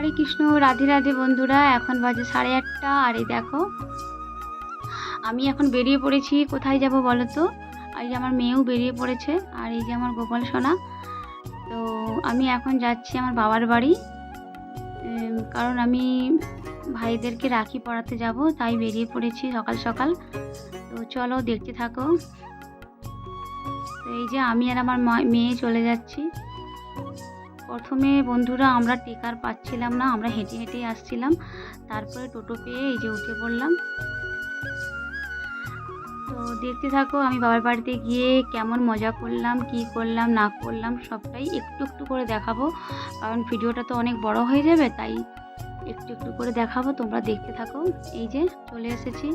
হরে কৃষ্ণ, রাধে রাধে বন্ধুরা, এখন বাজে সাড়ে আটটা। আর এই দেখো, আমি এখন বেরিয়ে পড়েছি। কোথায় যাব বলো তো? আর এই যে আমার মেয়েও বেরিয়ে পড়েছে, আর এই যে আমার গোপাল সোনা। তো আমি এখন যাচ্ছি আমার বাবার বাড়ি। কারণ আমি ভাইদেরকে রাখি পড়াতে যাব, তাই বেরিয়ে পড়েছি সকাল সকাল। তো চলো দেখতে থাকো। তো এই যে আমি আর আমার মেয়ে চলে যাচ্ছি। প্রথমে বন্ধুরা আমরা টেকার পাচ্ছিলাম না, আমরা হেঁটে হেঁটেই আসছিলাম। তারপরে টোটো পেয়ে এই যে উঠে পড়লাম। তো দেখতে থাকো, আমি বাবার বাড়িতে গিয়ে কেমন মজা করলাম, কি করলাম, না করলাম, সবটাই একটু একটু করে দেখাবো। কারণ ভিডিওটা তো অনেক বড় হয়ে যাবে, তাই একটু একটু করে দেখাবো, তোমরা দেখতে থাকো। এই যে চলে এসেছি।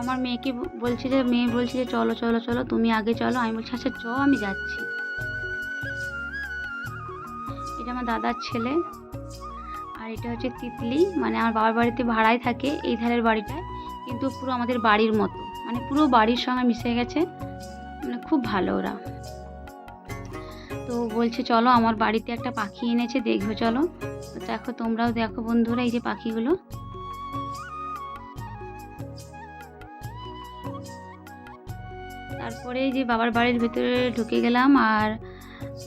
আমার মেয়েকে বলছে যে, মেয়ে বলছে যে, চলো চলো চলো, তুমি আগে চলো। আমি বলছি আচ্ছা চ, আমি যাচ্ছি। এটা আমার দাদার ছেলে, আর এটা হচ্ছে তিতলি। মানে আমার বাবার বাড়িতে ভাড়ায় থাকে এই ধারের বাড়িটায় কিন্তু পুরো আমাদের বাড়ির মতো। মানে পুরো বাড়ির সঙ্গে মিশে গেছে। মানে খুব ভালো ওরা। তো বলছে, চলো, আমার বাড়িতে একটা পাখি এনেছে, দেখবে, চলো। দেখো, তোমরাও দেখো বন্ধুরা, এই যে পাখিগুলো। তারপরে যে বাবার বাড়ির ভেতরে ঢুকে গেলাম আর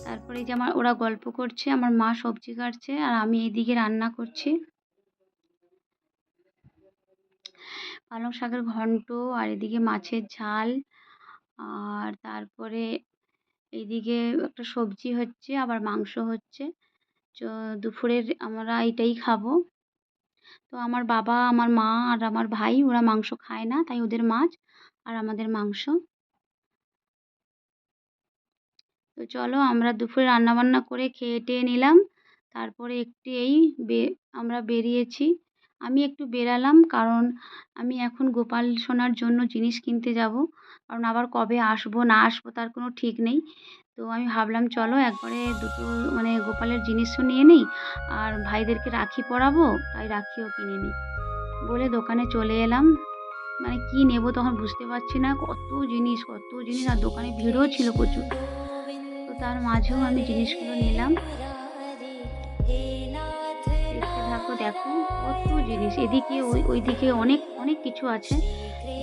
তারপরে যে আমার ওরা গল্প করছে, আমার মা সবজি কাটছে আর আমি এইদিকে রান্না করছি। পালং শাকের ঘন্ট আর এদিকে মাছের ঝাল আর তারপরে এইদিকে একটা সবজি হচ্ছে, আবার মাংস হচ্ছে। দুপুরের আমরা এটাই খাব। তো আমার বাবা, আমার মা আর আমার ভাই ওরা মাংস খায় না, তাই ওদের মাছ আর আমাদের মাংস। তো চলো আমরা দুপুরে রান্নাবান্না করে খেয়ে টেয়ে নিলাম। তারপরে একটু এই বে, আমরা বেরিয়েছি। আমি একটু বেরালাম কারণ আমি এখন গোপাল সোনার জন্য জিনিস কিনতে যাব। কারণ আবার কবে আসব, না আসব তার কোনো ঠিক নেই। তো আমি ভাবলাম চলো একবারে দুটো মানে গোপালের জিনিসও নিয়ে নিই আর ভাইদেরকে রাখি পরাবো, তাই রাখিও কিনে নিই। বলে দোকানে চলে এলাম। মানে কি নেব তখন বুঝতে পারছি না। কত জিনিস কত জিনিস আর দোকানে ভিড়ও ছিল প্রচুর। তার মাঝেও আমি জিনিসগুলো নিলাম। দেখো, কত জিনিস। এদিকে ওই, ওইদিকে অনেক অনেক কিছু আছে।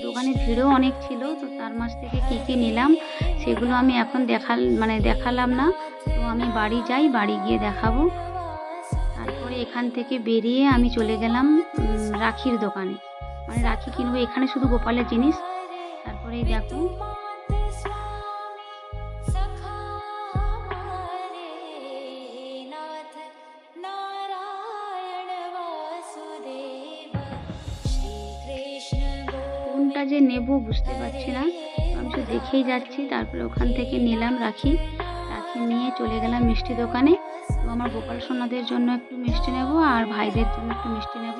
দোকানে ভিড়ও অনেক ছিল, তো তার মাঝ থেকে কী কী নিলাম, সেগুলো আমি এখন দেখাল মানে দেখালাম না। তো আমি বাড়ি যাই, বাড়ি গিয়ে দেখাবো। তারপরে এখান থেকে বেরিয়ে আমি চলে গেলাম রাখির দোকানে। মানে রাখি কিনবো, এখানে শুধু গোপালের জিনিস। তারপরে দেখো যে নেব বুঝতে পারছি না। আমি তো দেখেই যাচ্ছি, তারপরে ওখান থেকে নিলাম রাখি। রাখি নিয়ে চলে গেলাম মিষ্টি দোকানে। তো আমার গোপাল সোনাদের জন্য একটু মিষ্টি নেব আর ভাইদের জন্য একটু মিষ্টি নেব।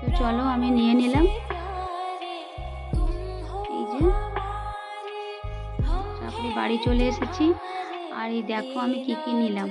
তো চলো আমি নিয়ে নিলাম। এই যে আপনি বাড়ি চলে এসেছি। আর এই দেখো আমি কি কি নিলাম।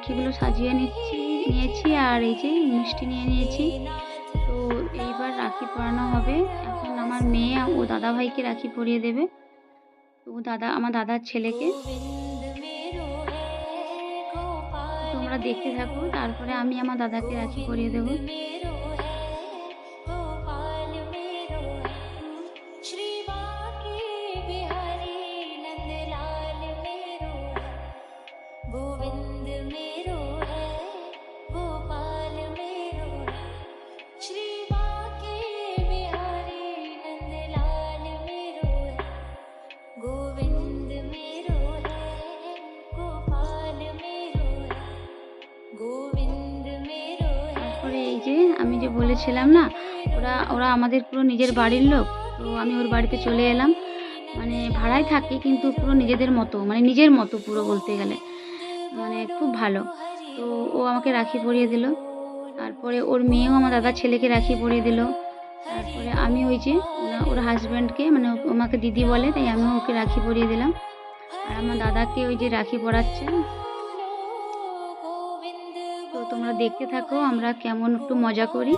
রাখিগুলো সাজিয়ে নিচ্ছি, নিয়েছি আর এই যে মিষ্টি নিয়ে নিয়েছি। তো এইবার রাখি পরানো হবে। এখন আমার মেয়ে ও দাদা ভাইকে রাখি পরিয়ে দেবে। তো দাদা, আমার দাদার ছেলেকে। তোমরা দেখতে থাকো, তারপরে আমি আমার দাদাকে রাখি পরিয়ে দেবো। তারপরে এই যে আমি যে বলেছিলাম না, ওরা ওরা আমাদের পুরো নিজের বাড়ির লোক, তো আমি ওর বাড়িতে চলে এলাম। মানে ভাড়ায় থাকি কিন্তু পুরো নিজেদের মতো মানে নিজের মতো পুরো বলতে গেলে। মানে খুব ভালো। তো ও আমাকে রাখি পরিয়ে দিল। তারপরে ওর মেয়েও আমার দাদার ছেলেকে রাখি পরিয়ে দিল। তারপরে আমি ওই যে, ওর হাজব্যান্ডকে মানে আমাকে দিদি বলে, তাই আমিও ওকে রাখি পরিয়ে দিলাম। আর আমার দাদাকে ওই যে রাখি পরাচ্ছে। তোমরা দেখতে থাকো আমরা কেমন একটু মজা করি।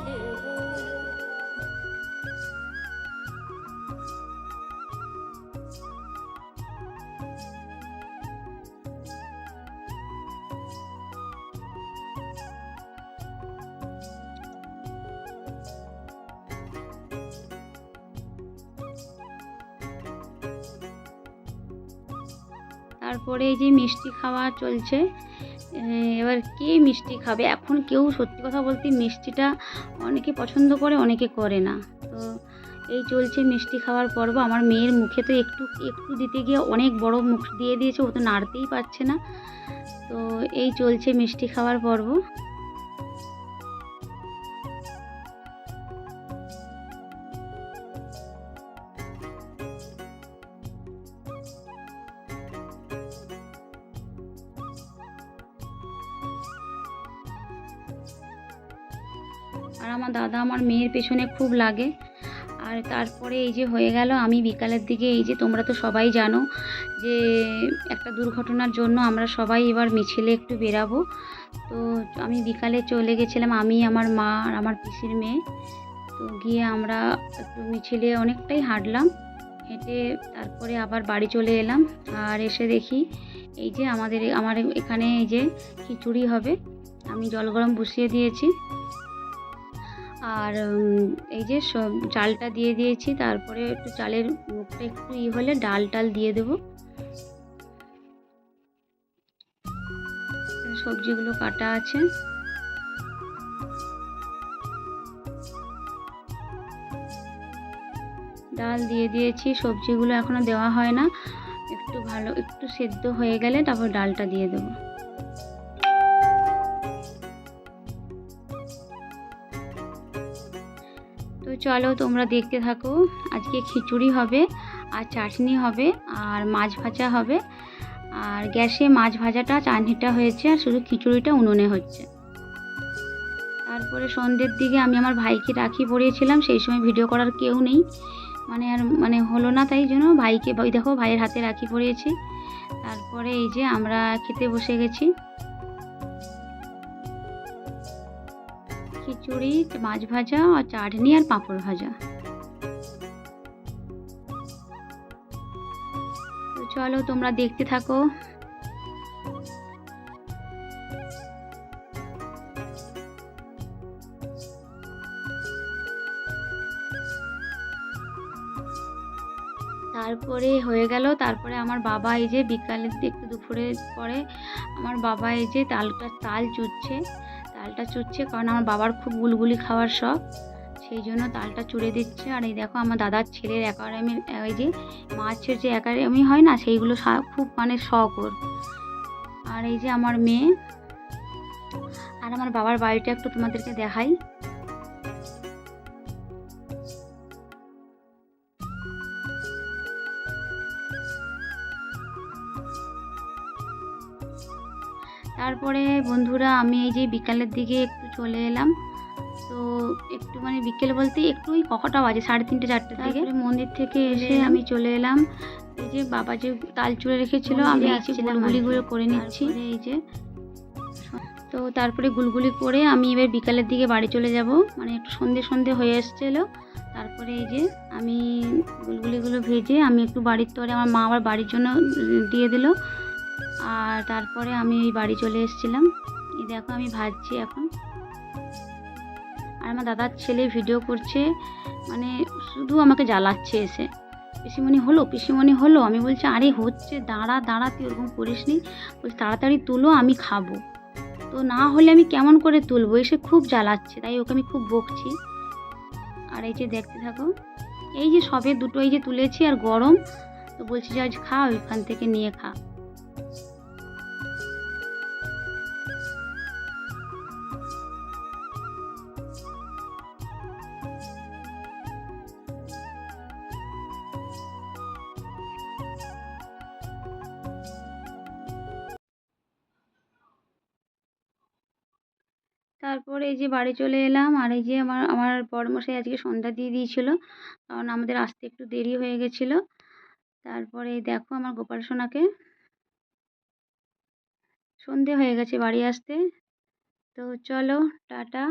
তারপরে এই যে মিষ্টি খাওয়া চলছে। এবার কে মিষ্টি খাবে? এখন কেউ সত্যি কথা বলতে মিষ্টিটা অনেকে পছন্দ করে, অনেকে করে না। তো এই চলছে মিষ্টি খাওয়ার পর্ব। আমার মেয়ের মুখে তো একটু একটু দিতে গিয়ে অনেক বড় মুখ দিয়ে দিয়েছে, ও তো নাড়তেই পারছে না। তো এই চলছে মিষ্টি খাওয়ার পর্ব। আর আমার দাদা আমার মেয়ের পেছনে খুব লাগে। আর তারপরে এই যে হয়ে গেল, আমি বিকালের দিকে এই যে তোমরা তো সবাই জানো যে একটা দুর্ঘটনার জন্য আমরা সবাই এবার মিছিলে একটু বেরাবো। তো আমি বিকালে চলে গেছিলাম, আমি, আমার মা আর আমার পিসির মেয়ে। তো গিয়ে আমরা একটু মিছিলে অনেকটাই হাঁটলাম, হেঁটে তারপরে আবার বাড়ি চলে এলাম। আর এসে দেখি এই যে আমাদের, আমার এখানে এই যে খিচুড়ি হবে, আমি জল গরম বসিয়ে দিয়েছি। আর এই যে সব চালটা দিয়ে দিয়েছি, তারপরে একটু চালের মুখটা একটু ই হলে ডাল টাল দিয়ে দেবো। সবজিগুলো কাটা আছে। ডাল দিয়ে দিয়েছি, সবজিগুলো এখনও দেওয়া হয় না। একটু ভালো, একটু সেদ্ধ হয়ে গেলে তারপর ডালটা দিয়ে দেবো। চলো তোমরা দেখতে থাকো। আজকে খিচুড়ি হবে আর চাটনি হবে আর মাছ ভাজা হবে। আর গ্যাসে মাছ ভাজাটা, চাটনিটা হয়েছে আর শুধু খিচুড়িটা উনুনে হচ্ছে। তারপরে সন্ধ্যের দিকে আমি আমার ভাইকে রাখি পরিয়েছিলাম, সেই সময় ভিডিও করার কেউ নেই। মানে আর মানে হলো না তাই জন্য ভাইকে, ওই দেখো ভাইয়ের হাতে রাখি পরিয়েছি। তারপরে এই যে আমরা খেতে বসে গেছি। খিচুড়ি মাছ ভাজা, আর চাটনি আর পাঁপড় ভাজা। তো চলো তোমরা দেখতে থাকো। তারপরে হয়ে গেল, তারপরে আমার বাবা এই যে বিকালের একটু দুপুরের পরে, আমার বাবা এই যে তালটা, তাল চুচ্ছে। তালটা চুচ্ছে, কারণ আমার বাবার খুব গুলগুলি খাওয়ার শখ। সেই জন্য তালটা চুড়ে দিচ্ছে। আর এই দেখো আমার দাদার ছেলের অ্যাকাডেমির ওই যে মাছের যে অ্যাকাডেমি হয় না, সেইগুলো খুব মানে শখ ওর। আর এই যে আমার মেয়ে। আর আমার বাবার বাড়িটা একটু তোমাদেরকে দেখাই। তারপরে বন্ধুরা আমি এই যে বিকালের দিকে একটু চলে এলাম। তো একটু মানে বিকেল বলতে একটু ওই কটা বাজে সাড়ে তিনটে চারটের থেকে মন্দির থেকে এসে আমি চলে এলাম। এই যে বাবা যে তাল চুড়ে রেখেছিল আমি যে করে নিচ্ছি। এই যে তো তারপরে গুলগুলি করে আমি এবার বিকালের দিকে বাড়ি চলে যাব। মানে একটু সন্ধে সন্ধে হয়ে এসেছিল। তারপরে এই যে আমি গুলগুলিগুলো ভেজে আমি একটু বাড়ির তরে আমার মা আবার বাড়ির জন্য দিয়ে দিল। আর তারপরে আমি ওই বাড়ি চলে এসেছিলাম। এই দেখো আমি ভাজছি এখন। আর আমার দাদার ছেলে ভিডিও করছে মানে শুধু আমাকে জ্বালাচ্ছে এসে। পিসিমণি হলো? পিসিমণি হলো? আমি বলছি, আরে হচ্ছে, দাঁড়া দাঁড়া, তুই ওরকম করিস নি। বলছি, তাড়াতাড়ি তুলো, আমি খাব। তো না হলে আমি কেমন করে তুলবো? এসে খুব জ্বালাচ্ছে, তাই ওকে আমি খুব বকছি। আর এই যে দেখতে থাকো, এই যে সবে দুটো, এই যে তুলেছি আর গরম, তো বলছি যে আজ খা, ওইখান থেকে নিয়ে খা। তারপরে এই যে বাড়ি চলে এলাম আর এই যে আমার আমার বড়মশাই আজকে সন্ধ্যা দিয়ে দিয়েছিল। কারণ আমাদের আসতে একটু দেরি হয়ে গেছিল। তারপরে দেখো আমার গোপাল সোনাকে। সন্ধে হয়ে গেছে বাড়ি আসতে। তো চলো, টাটা।